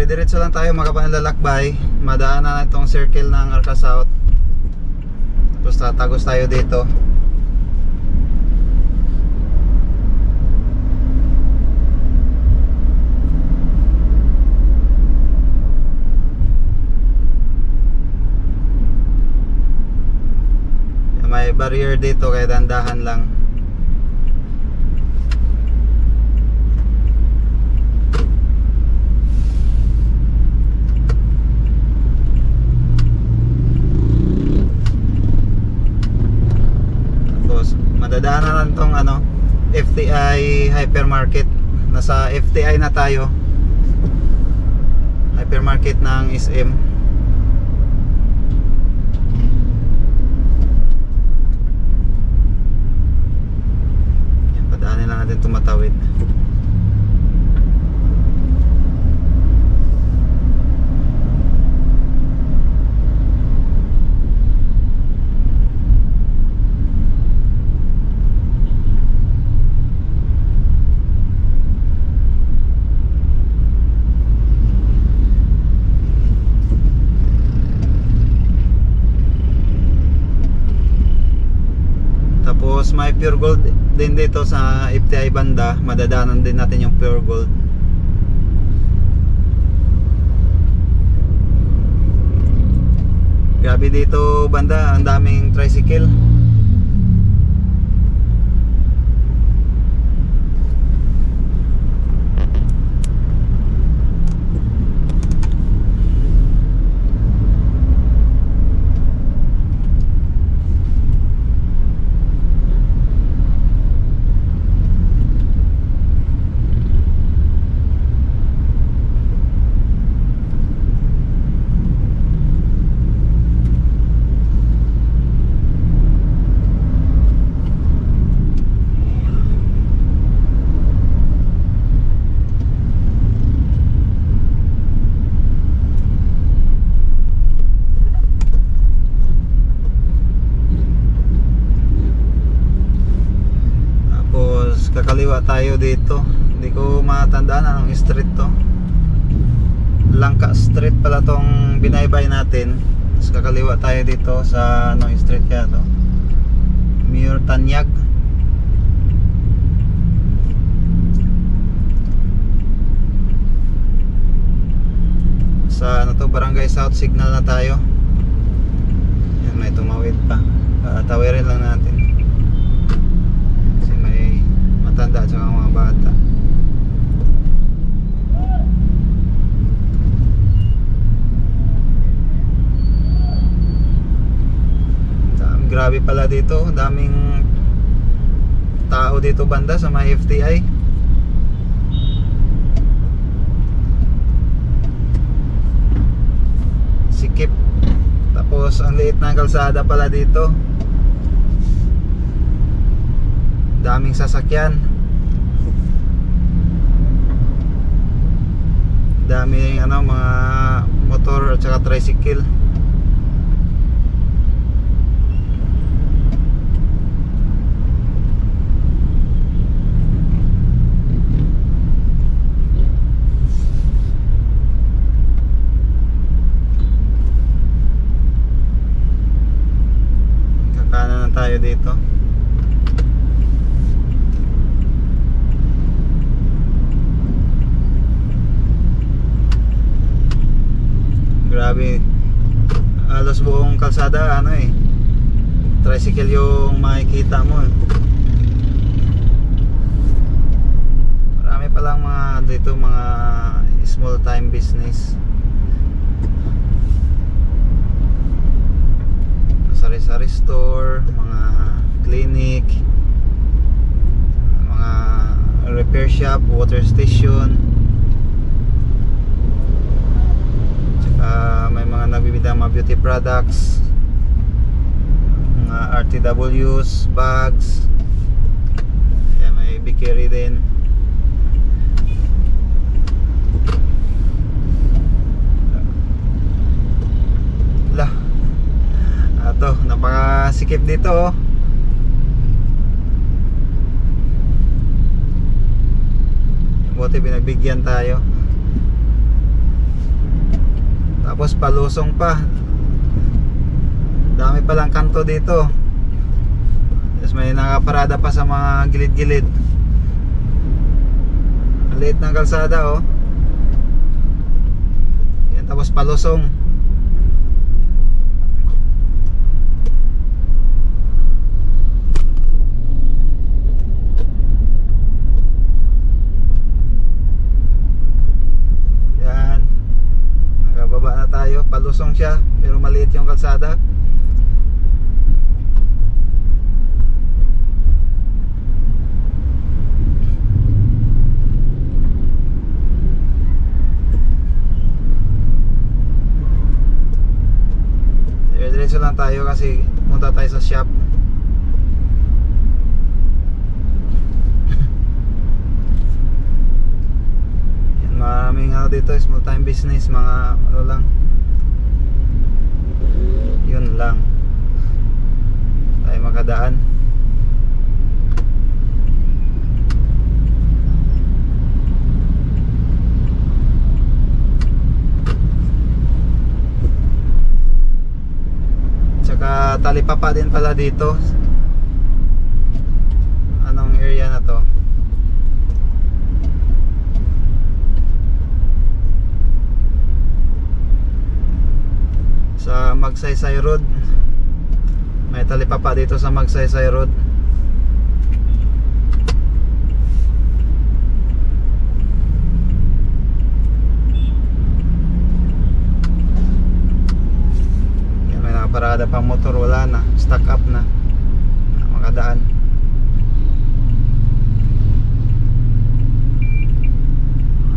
dire-diretso lang tayo makapanlalakbay madaanan na itong circle ng Arca South. Tapos tatagos tayo dito. May barrier dito kaya dandahan lang Lang tong ano FTI hypermarket. Nasa FTI na tayo. Hypermarket ng SM. Yan, padaanin lang natin tumatawid. Tapos may pure gold din dito sa FTI banda. Madadaanan din natin yung pure gold. Grabe dito banda, ang daming tricycle. Tapos kakaliwa tayo dito. Hindi ko matandaan anong street to. Langka Street pala tong binaybay natin. Tapos kakaliwa tayo dito sa anong street kaya to. Mayor Tanyag. Sa ano to, Barangay South Signal na tayo. Yan, may tumawid pa. Uh, tawirin lang natin. Kasi may matanda at mga bata. Dam- Grabe pala dito, daming tao dito banda sa mga FTI. Sikip. Tapos ang liit ng kalsada pala dito. Daming sasakyan. Daming ano mga motor at saka tricycle. Kakanan na tayo dito. Grabe. Alos buong kalsada ano eh. Tricycle yung makikita mo eh. Marami palang mga dito mga small time business. Sari-sari store, mga clinic, mga repair shop, water station. Tsaka may mga nagbibida mga beauty products, mga RTWs, bags. Kaya may bikini din. Lah. Ato, napakasikip dito oh. Buti pinagbigyan tayo. Tapos palusong pa. Dami palang kanto dito. Tapos may nakaparada pa sa mga gilid-gilid. Ang liit ng kalsada oh. Yan, tapos palusong. Yan. Nakababa na Palusong siya. Pero maliit yung kalsada. Diretso lang tayo kasi punta tayo sa shop. Maraming ano dito, small time business, mga ano lang. Yun lang. Tayo makadaan. Tsaka talipapa din pala dito. Anong area na to? Sa Magsaysay Road. May talipapa dito sa Magsaysay Road. Yan, may nakaparada pang motor, wala na. Stuck up na. Makadaan.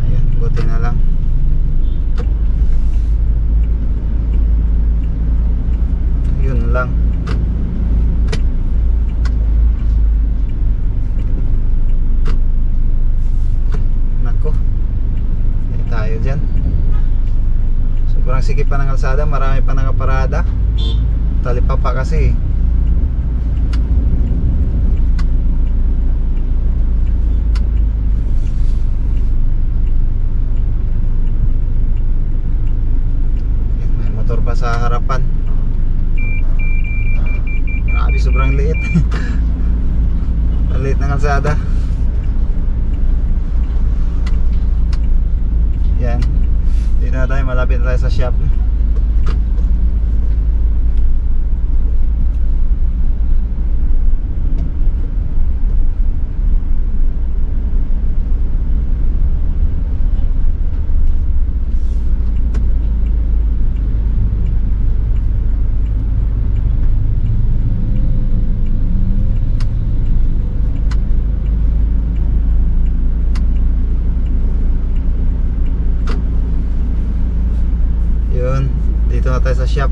Ayan, buti na lang. Yun lang. Nako. Hindi tayo dyan. Sikip pa ng kalsada, marami pa nakaparada. Talipa pa kasi. May motor pa sa harapan. Grabe, sobrang liit. Ang liit ng kalsada. Yan. Na tayo, malapit na tayo sa shop. Yun, dito na tayo sa shop.